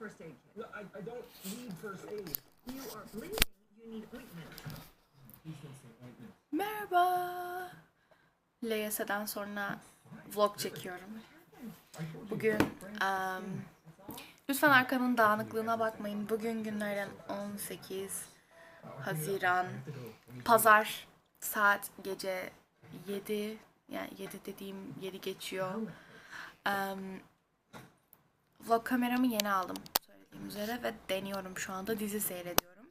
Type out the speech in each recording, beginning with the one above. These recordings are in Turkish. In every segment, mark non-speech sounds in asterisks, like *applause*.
first aid kit. No, I, I don't need first aid. You are bleeding. You need ointment. Merhaba. LYS'den sonra vlog çekiyorum. Bugün em, lütfen arkamın dağınıklığına bakmayın. Bugün günlerden 18 Haziran Pazar saat gece 7 yani 7 dediğim 7 geçiyor. Em, vlog kameramı yeni aldım söylediğim üzere ve deniyorum şu anda dizi seyrediyorum.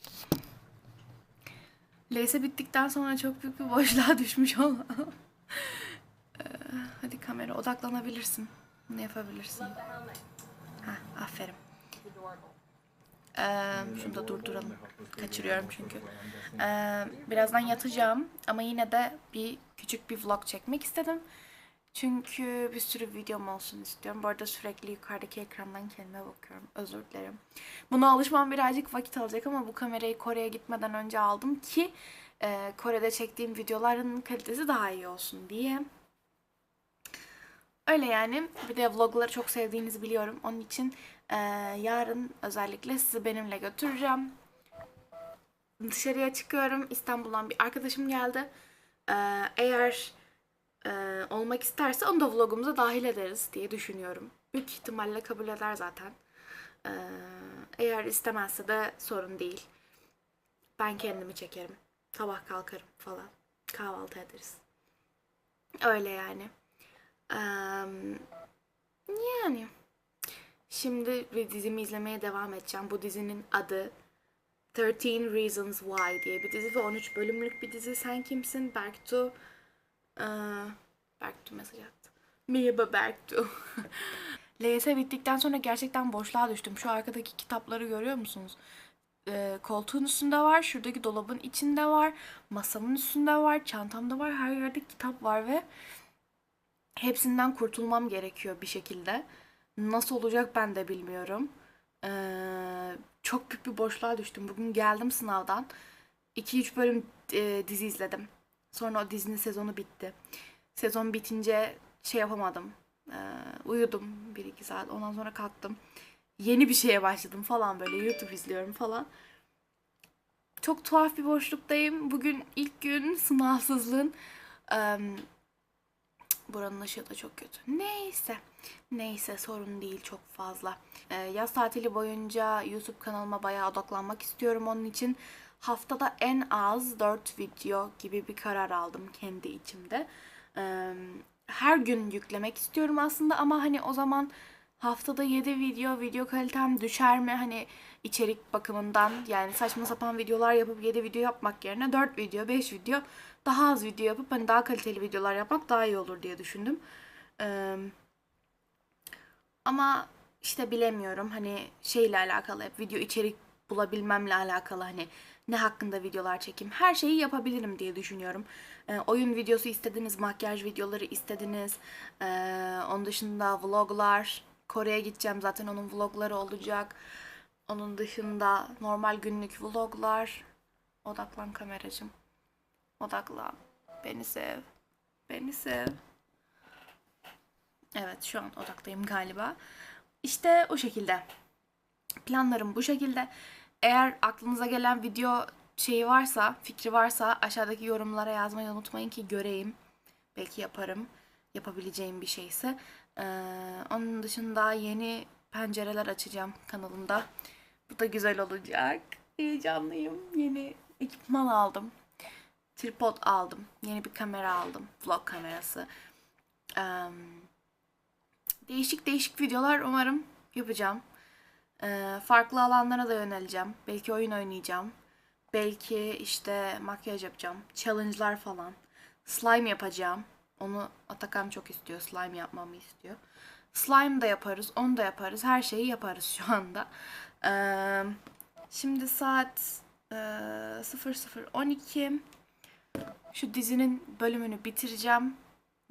LS bittikten sonra çok büyük bir boşluğa *laughs* düşmüş olmam. Ee, Hadi kamera odaklanabilirsin. Ne yapabilirsin? Ha, aferin. Ee, şunu da durduralım. Kaçırıyorum çünkü. Ee, birazdan yatacağım ama yine de bir küçük bir vlog çekmek istedim. Çünkü bir sürü videom olsun istiyorum. Bu arada sürekli yukarıdaki ekrandan kendime bakıyorum. Özür dilerim. Buna alışmam birazcık vakit alacak ama bu kamerayı Kore'ye gitmeden önce aldım ki e, Kore'de çektiğim videoların kalitesi daha iyi olsun diye. Öyle yani. Bir de vlogları çok sevdiğinizi biliyorum. Onun için e, yarın özellikle sizi benimle götüreceğim. Dışarıya çıkıyorum. İstanbul'dan bir arkadaşım geldi. E, eğer e, olmak isterse onu da vlogumuza dahil ederiz diye düşünüyorum. Büyük ihtimalle kabul eder zaten. E, eğer istemezse de sorun değil. Ben kendimi çekerim. Sabah kalkarım falan. Kahvaltı ederiz. Öyle yani. Eee, yani. Şimdi bir dizimi izlemeye devam edeceğim. Bu dizinin adı 13 Reasons Why diye bir dizi ve 13 bölümlük bir dizi. Sen kimsin? Berktu. Ee, Berktu mesaj attı. Merhaba Berktu. LYS *laughs* bittikten sonra gerçekten boşluğa düştüm. Şu arkadaki kitapları görüyor musunuz? Ee, koltuğun üstünde var, şuradaki dolabın içinde var, masamın üstünde var, çantamda var, her yerde kitap var ve hepsinden kurtulmam gerekiyor bir şekilde. Nasıl olacak ben de bilmiyorum. Ee, çok büyük bir boşluğa düştüm. Bugün geldim sınavdan. 2-3 bölüm e, dizi izledim. Sonra o dizinin sezonu bitti. Sezon bitince şey yapamadım. Ee, uyudum 1-2 saat. Ondan sonra kalktım. Yeni bir şeye başladım falan böyle. YouTube izliyorum falan. Çok tuhaf bir boşluktayım. Bugün ilk gün sınavsızlığın. Ee, Buranın ışığı da çok kötü. Neyse. Neyse sorun değil çok fazla. Ee, yaz tatili boyunca YouTube kanalıma bayağı odaklanmak istiyorum. Onun için haftada en az 4 video gibi bir karar aldım kendi içimde. Her gün yüklemek istiyorum aslında ama hani o zaman haftada 7 video, video kalitem düşer mi? Hani içerik bakımından yani saçma sapan videolar yapıp 7 video yapmak yerine 4 video, 5 video daha az video yapıp hani daha kaliteli videolar yapmak daha iyi olur diye düşündüm. Ama işte bilemiyorum hani şeyle alakalı hep video içerik bulabilmemle alakalı hani ne hakkında videolar çekeyim her şeyi yapabilirim diye düşünüyorum. Ee, oyun videosu istediniz, makyaj videoları istediniz. Ee, onun dışında vloglar. Kore'ye gideceğim zaten onun vlogları olacak. Onun dışında normal günlük vloglar. Odaklan kameracığım. Odaklan. Beni sev. Beni sev. Evet şu an odaktayım galiba. İşte o şekilde. Planlarım bu şekilde. Eğer aklınıza gelen video şeyi varsa, fikri varsa aşağıdaki yorumlara yazmayı unutmayın ki göreyim. Belki yaparım. Yapabileceğim bir şeyse. Ee, onun dışında yeni pencereler açacağım kanalımda. Bu da güzel olacak. Heyecanlıyım. Yeni ekipman aldım. Tripod aldım. Yeni bir kamera aldım. Vlog kamerası. Ee, değişik değişik videolar umarım yapacağım. Ee, farklı alanlara da yöneleceğim. Belki oyun oynayacağım. Belki işte makyaj yapacağım. Challenge'lar falan. Slime yapacağım. Onu Atakan çok istiyor. Slime yapmamı istiyor. Slime da yaparız. Onu da yaparız. Her şeyi yaparız şu anda. Ee, şimdi saat e, 00.12. Şu dizinin bölümünü bitireceğim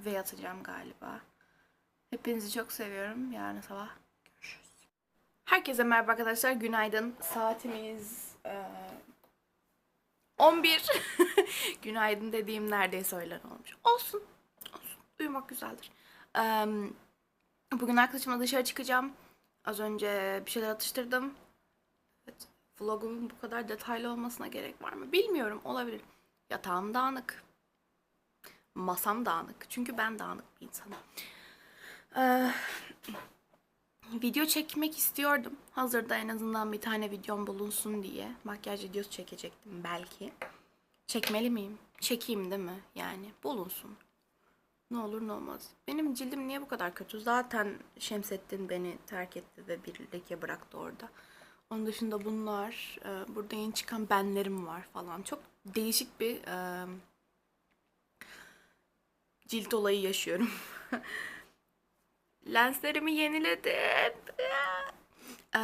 ve yatacağım galiba. Hepinizi çok seviyorum. Yarın sabah. Herkese merhaba arkadaşlar. Günaydın. Saatimiz e, 11. *laughs* Günaydın dediğim neredeyse öğlen olmuş. Olsun. Olsun. Uyumak güzeldir. E, bugün arkadaşımla dışarı çıkacağım. Az önce bir şeyler atıştırdım. Evet, vlogumun bu kadar detaylı olmasına gerek var mı? Bilmiyorum, olabilir. Yatağım dağınık. Masam dağınık. Çünkü ben dağınık bir insanım. Ee, video çekmek istiyordum. Hazırda en azından bir tane videom bulunsun diye. Makyaj videosu çekecektim belki. Çekmeli miyim? Çekeyim değil mi? Yani bulunsun. Ne olur ne olmaz. Benim cildim niye bu kadar kötü? Zaten Şemsettin beni terk etti ve bir leke bıraktı orada. Onun dışında bunlar, e, burada yeni çıkan benlerim var falan. Çok değişik bir e, cilt olayı yaşıyorum. *laughs* Lenslerimi yeniledim. Ee,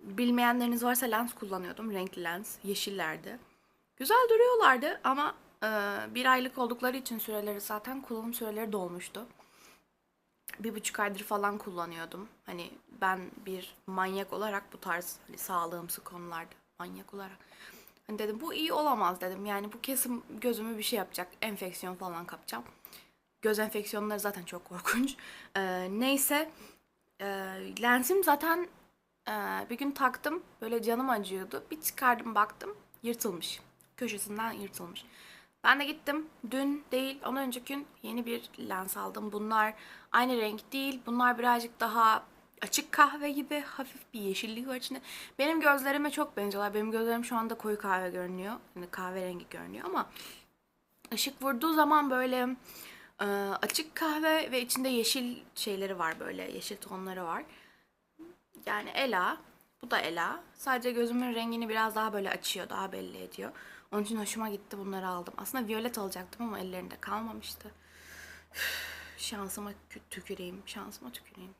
bilmeyenleriniz varsa lens kullanıyordum. Renkli lens. Yeşillerdi. Güzel duruyorlardı ama e, bir aylık oldukları için süreleri zaten kullanım süreleri dolmuştu. Bir buçuk aydır falan kullanıyordum. Hani ben bir manyak olarak bu tarz hani sağlığımsı konularda manyak olarak. Hani dedim bu iyi olamaz dedim. Yani bu kesin gözümü bir şey yapacak. Enfeksiyon falan kapacağım. Göz enfeksiyonları zaten çok korkunç. Ee, neyse e, lensim zaten e, bir gün taktım. Böyle canım acıyordu. Bir çıkardım baktım yırtılmış. Köşesinden yırtılmış. Ben de gittim. Dün değil, ondan önceki gün yeni bir lens aldım. Bunlar aynı renk değil. Bunlar birazcık daha açık kahve gibi hafif bir yeşillik var içinde. Benim gözlerime çok benziyorlar. Benim gözlerim şu anda koyu kahve görünüyor. Yani kahverengi görünüyor ama ışık vurduğu zaman böyle e, açık kahve ve içinde yeşil şeyleri var böyle. Yeşil tonları var. Yani Ela. Bu da Ela. Sadece gözümün rengini biraz daha böyle açıyor. Daha belli ediyor. Onun için hoşuma gitti. Bunları aldım. Aslında violet alacaktım ama ellerinde kalmamıştı. Üf, Şansıma kü- tüküreyim. Şansıma tüküreyim.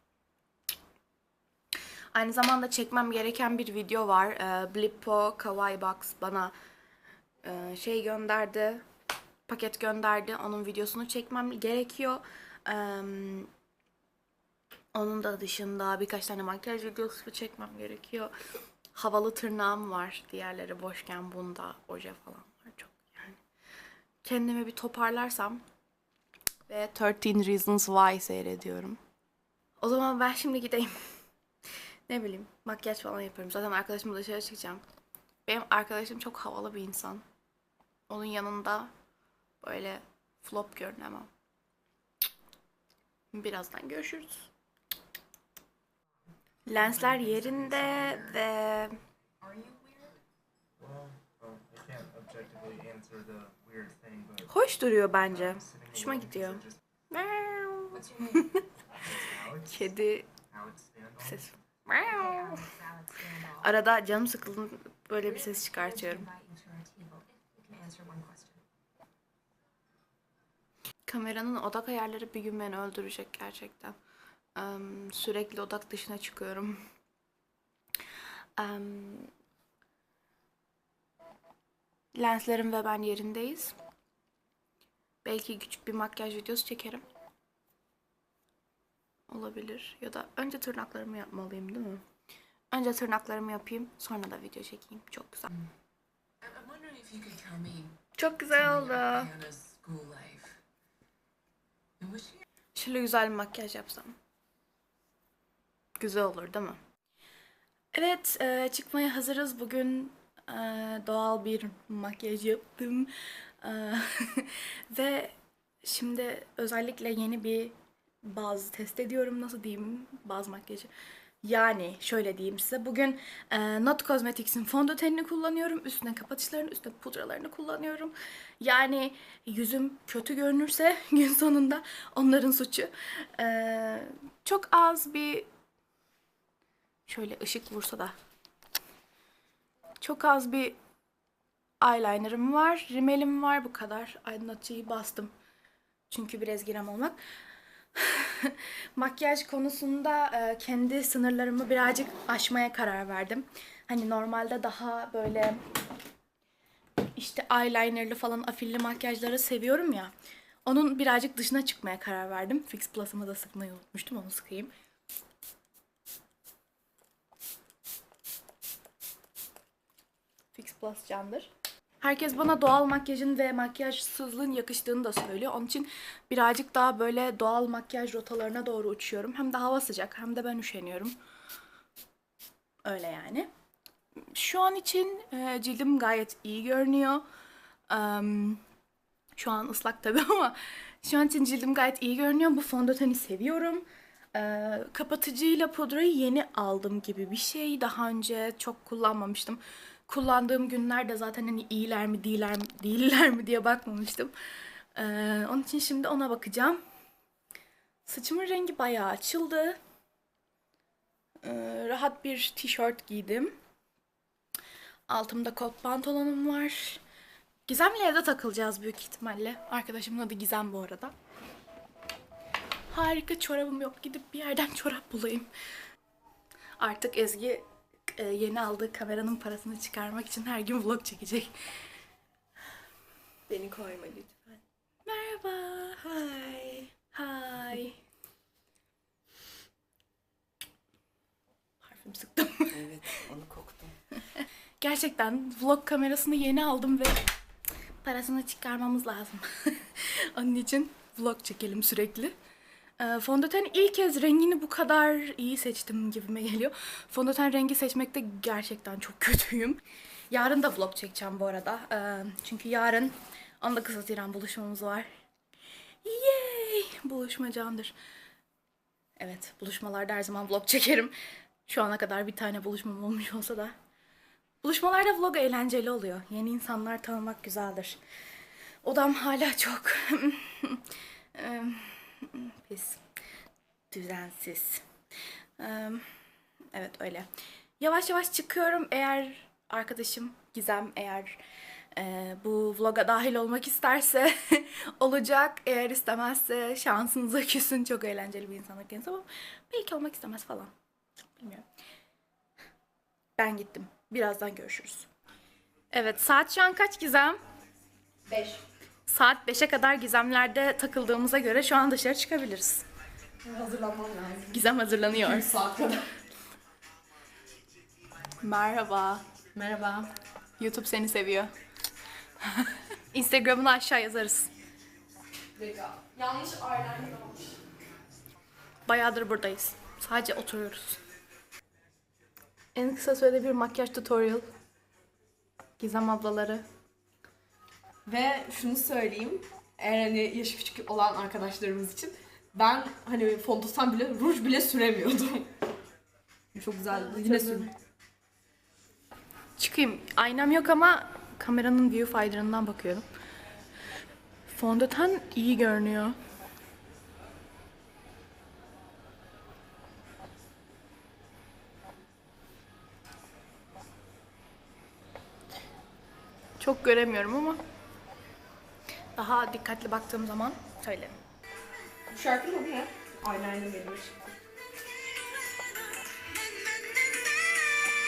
Aynı zamanda çekmem gereken bir video var. Ee, Blippo Kawaii Box bana e, şey gönderdi. Paket gönderdi. Onun videosunu çekmem gerekiyor. Onun da dışında birkaç tane makyaj videosu çekmem gerekiyor. Havalı tırnağım var. Diğerleri boşken bunda oje falan var. Çok yani. Kendimi bir toparlarsam ve 13 Reasons Why seyrediyorum. O zaman ben şimdi gideyim. *laughs* ne bileyim makyaj falan yapıyorum. Zaten arkadaşımla dışarı çıkacağım. Benim arkadaşım çok havalı bir insan. Onun yanında böyle flop görünemem. Birazdan görüşürüz. Lensler yerinde ve hoş duruyor bence. Hoşuma gidiyor. *laughs* Kedi ses. Arada canım sıkıldığında böyle bir ses çıkartıyorum. Kameranın odak ayarları bir gün beni öldürecek gerçekten. Em, sürekli odak dışına çıkıyorum. Em, lenslerim ve ben yerindeyiz. Belki küçük bir makyaj videosu çekerim. Olabilir. Ya da önce tırnaklarımı yapmalıyım değil mi? Önce tırnaklarımı yapayım, sonra da video çekeyim. Çok güzel. Çok güzel oldu. Şöyle güzel bir makyaj yapsam. Güzel olur değil mi? Evet, e, çıkmaya hazırız. Bugün e, doğal bir makyaj yaptım. E, *laughs* ve şimdi özellikle yeni bir baz test ediyorum. Nasıl diyeyim? Baz makyajı. Yani şöyle diyeyim size. Bugün e, Not Cosmetics'in fondötenini kullanıyorum. Üstüne kapatışlarını, üstüne pudralarını kullanıyorum. Yani yüzüm kötü görünürse *laughs* gün sonunda onların suçu. E, çok az bir şöyle ışık vursa da çok az bir eyelinerım var, rimelim var bu kadar. Aydınlatıcıyı bastım. Çünkü biraz girem olmak. *laughs* Makyaj konusunda e, kendi sınırlarımı birazcık aşmaya karar verdim. Hani normalde daha böyle işte eyelinerlı falan afilli makyajları seviyorum ya. Onun birazcık dışına çıkmaya karar verdim. Fix Plus'ımı da sıkmayı unutmuştum. Onu sıkayım. Fix Plus candır. Herkes bana doğal makyajın ve makyajsızlığın yakıştığını da söylüyor. Onun için birazcık daha böyle doğal makyaj rotalarına doğru uçuyorum. Hem de hava sıcak hem de ben üşeniyorum. Öyle yani. Şu an için e, cildim gayet iyi görünüyor. Em, şu an ıslak tabii *laughs* ama şu an için cildim gayet iyi görünüyor. Bu fondöteni seviyorum. Ee, kapatıcıyla pudrayı yeni aldım gibi bir şey. Daha önce çok kullanmamıştım. Kullandığım günlerde zaten hani iyiler mi değiller mi, değiller mi diye bakmamıştım. Ee, onun için şimdi ona bakacağım. Saçımın rengi bayağı açıldı. Ee, rahat bir tişört giydim. Altımda kot pantolonum var. Gizem'le evde takılacağız büyük ihtimalle. Arkadaşımın adı Gizem bu arada. Harika çorabım yok. Gidip bir yerden çorap bulayım. Artık Ezgi e, yeni aldığı kameranın parasını çıkarmak için her gün vlog çekecek. Beni koyma lütfen. Merhaba. Hi. Hi. Harfimi sıktım. *laughs* Evet, onu koktum. Gerçekten vlog kamerasını yeni aldım ve parasını çıkarmamız lazım. *laughs* Onun için vlog çekelim sürekli. Ee, fondöten ilk kez rengini bu kadar iyi seçtim gibime geliyor. Fondöten rengi seçmekte gerçekten çok kötüyüm. Yarın da vlog çekeceğim bu arada. Ee, çünkü yarın 19 Haziran buluşmamız var. Yay! Buluşma. Evet, buluşmalarda her zaman vlog çekerim. Şu ana kadar bir tane buluşmam olmuş olsa da. Buluşmalarda vlog eğlenceli oluyor. Yeni insanlar tanımak güzeldir. Odam hala çok *laughs* em, pis, düzensiz. Evet öyle. Yavaş yavaş çıkıyorum. Eğer arkadaşım Gizem eğer e, bu vloga dahil olmak isterse *laughs* olacak. Eğer istemezse şansınıza küsün. Çok eğlenceli bir insanlar kendisi ama belki olmak istemez falan. Bilmiyorum. Ben gittim. Birazdan görüşürüz. Evet saat şu an kaç Gizem? 5. Saat 5'e kadar Gizemlerde takıldığımıza göre şu an dışarı çıkabiliriz. Hazırlanmam lazım. Gizem hazırlanıyor. saat kadar. Merhaba. Merhaba. YouTube seni seviyor. *laughs* Instagram'ını aşağı yazarız. Yanlış eyeliner olmuş. Bayağıdır buradayız. Sadece oturuyoruz. En kısa sürede bir makyaj tutorial. Gizem ablaları. Ve şunu söyleyeyim. Eğer hani yaşı küçük olan arkadaşlarımız için ben hani fondöten bile ruj bile süremiyordum. *laughs* Çok güzeldi. Yine sür. Çıkayım. Aynam yok ama kameranın viewfinder'ından bakıyorum. Fondöten iyi görünüyor. Çok göremiyorum ama daha dikkatli baktığım zaman söylerim. Bu şarkının adı ne? Eyeliner verilmiş.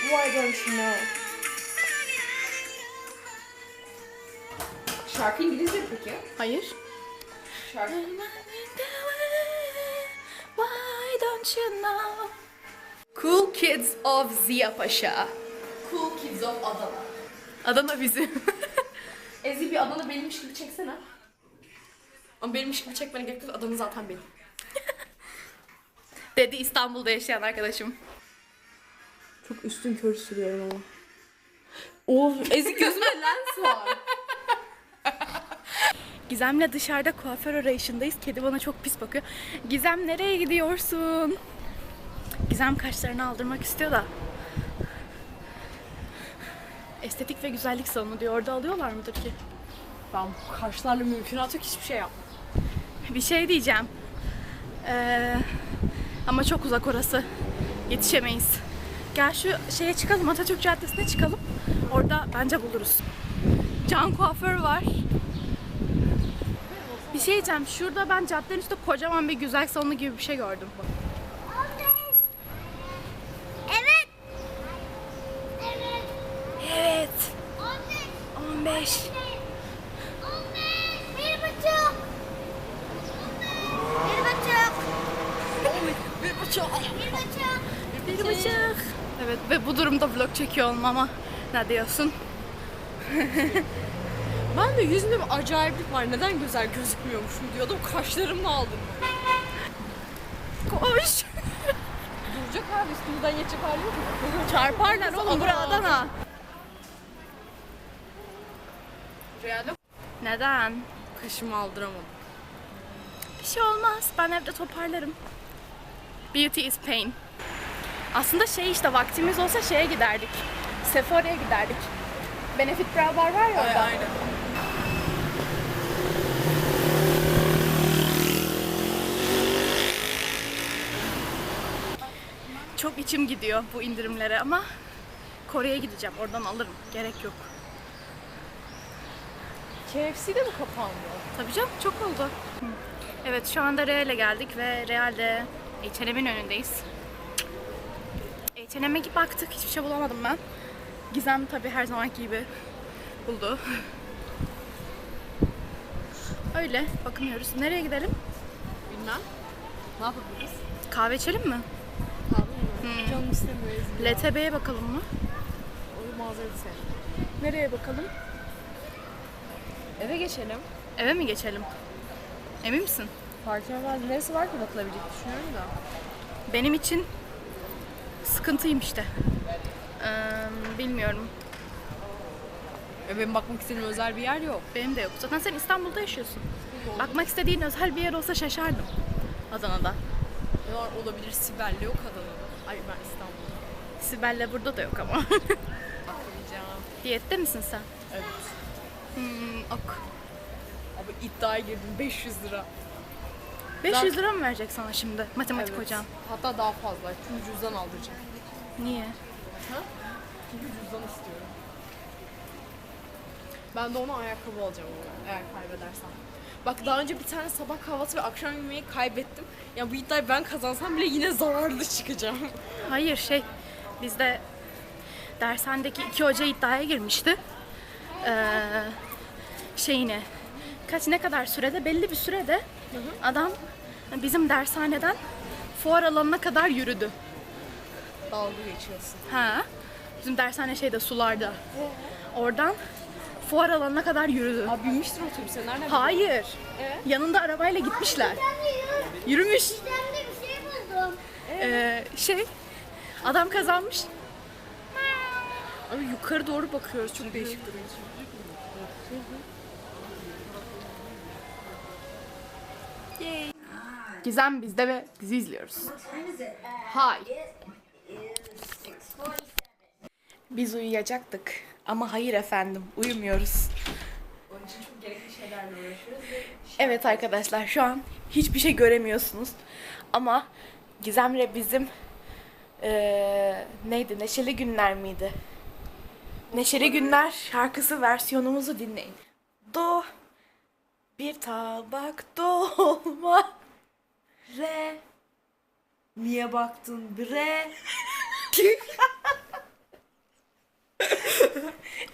Why don't you know? Şarkı İngilizce mi peki? Hayır. Şarkı Why don't you know? Cool Kids of Ziya Paşa. Cool Kids of Adana. Adana bizim. *laughs* Ezgi bir Adana benimmiş gibi çeksene. Ama benimmiş gibi çekmene gerek yok. Adana zaten benim. *laughs* Dedi İstanbul'da yaşayan arkadaşım. Çok üstün körü sürüyorum ama. Of Ezgi gözüme lens var. *laughs* Gizem'le dışarıda kuaför arayışındayız. Kedi bana çok pis bakıyor. Gizem nereye gidiyorsun? Gizem kaşlarını aldırmak istiyor da. Estetik ve güzellik salonu diyor. Orada alıyorlar mıdır ki? Ben bu karşılarla mümkünatı yok hiçbir şey yap. Bir şey diyeceğim. Ee, ama çok uzak orası. Yetişemeyiz. Gel şu şeye çıkalım. Atatürk Caddesi'ne çıkalım. Orada bence buluruz. Can kuaför var. Bir şey diyeceğim. Şurada ben caddenin üstünde kocaman bir güzel salonu gibi bir şey gördüm. Evet. Evet. Evet. 15. 15. 15. Bir buçuk. Bir buçuk. Bir buçuk. Bir buçuk. Bir buçuk. Evet ve bu durumda vlog çekiyor olmama ne diyorsun? *laughs* Ben de yüzümde bir acayiplik var. Neden güzel gözükmüyormuşum diyordum. Kaşlarımla aldım. Koş. Duracak abi üstümüzden geçecek hali yok mu? *laughs* Çarparlar oğlum bura Adana. Neden? Kaşımı aldıramadım. Bir şey olmaz. Ben evde toparlarım. Beauty is pain. Aslında şey işte vaktimiz olsa şeye giderdik. Sephora'ya giderdik. Benefit Brow Bar var ya orada. aynen. Çok içim gidiyor bu indirimlere ama Kore'ye gideceğim. Oradan alırım. Gerek yok. KFC de mi kapandı? Tabii canım çok oldu. Evet şu anda Real'e geldik ve Real'de H&M'in önündeyiz. H&M'e baktık hiçbir şey bulamadım ben. Gizem tabii her zamanki gibi buldu. Öyle bakınıyoruz. Nereye gidelim? Bilmem. Ne yapabiliriz? Kahve içelim mi? Kahve mi? Canım istemiyor Ezgi. LTB'ye bakalım mı? O manzarayı sevdim. Nereye bakalım? Eve geçelim. Eve mi geçelim? Emin misin? Fark etmez. Neresi var ki bakılabilecek düşünüyorum da. Benim için sıkıntıyım işte. Ee, bilmiyorum. Ya benim bakmak istediğim özel bir yer yok. Benim de yok. Zaten sen İstanbul'da yaşıyorsun. Bakmak istediğin özel bir yer olsa şaşardım. Adana'da. Ne var olabilir Sibel'le yok Adana'da. Ay ben İstanbul'da. Sibel'le burada da yok ama. *laughs* Bakmayacağım. Diyette misin sen? Evet. Hmm, ok. Abi iddiaya girdim 500 lira. 500 lira mı verecek sana şimdi matematik Evet. hocam? Hatta daha fazla. Çünkü cüzdan aldıracağım. Niye? Çünkü cüzdan istiyorum. Ben de ona ayakkabı alacağım eğer kaybedersem. Bak daha önce bir tane sabah kahvaltı ve akşam yemeği kaybettim. Ya bu iddiayı ben kazansam bile yine zararlı çıkacağım. Hayır şey bizde dershanedeki iki hoca iddiaya girmişti. Ee, şeyine kaç ne kadar sürede belli bir sürede adam bizim dershaneden fuar alanına kadar yürüdü. Dalga geçiyorsun. Ha. Bizim dershane şeyde sularda. Oradan fuar alanına kadar yürüdü. Abi binmiştir otobüse. Nereden Hayır. Yanında arabayla gitmişler. Yürümüş. Ben de bir şey buldum. Ee, şey adam kazanmış. Abi yukarı doğru bakıyoruz. Çok değişik duruyor. Gizem bizde ve bizi izliyoruz. Hay. Biz uyuyacaktık ama hayır efendim uyumuyoruz. Onun için çok gerekli şeylerle uğraşıyoruz ve Evet arkadaşlar şu an hiçbir şey göremiyorsunuz. Ama Gizem'le bizim eee, neydi Neşeli Günler miydi? Neşeli Günler şarkısı versiyonumuzu dinleyin. Do bir tabak *laughs* dolma re Niye baktın bre?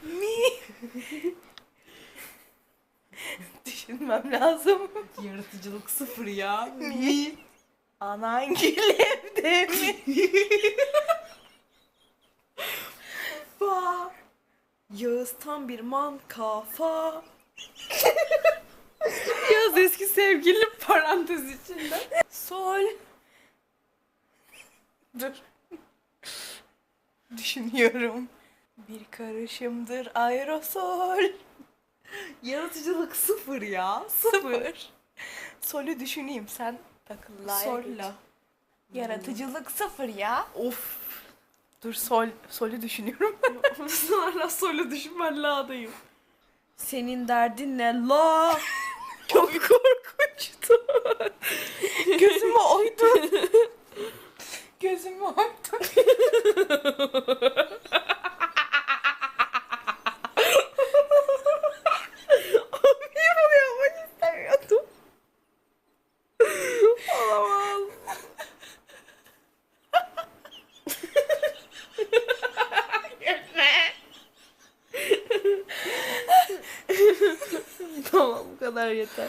mi *laughs* düşünmem lazım. Yaratıcılık sıfır ya. Mi anangil evde *laughs* mi? Fa. Yağız tam bir man kafa. *laughs* Yağız eski sevgilim parantez içinde. Sol. Dur. Düşünüyorum. Bir karışımdır aerosol. Yaratıcılık sıfır ya. Sıfır. Solü düşüneyim sen takıllaya Solla. Yaratıcılık sıfır ya. Of. Dur sol, solü düşünüyorum. *laughs* Hala sola düşün ben la'dayım. Senin derdin ne la? Çok korkunçtu. Gözümü oydu. *laughs* Gözümü oydu. *laughs* Niye bunu yapmak istemiyordum? Olamaz. Tamam bu kadar yeter.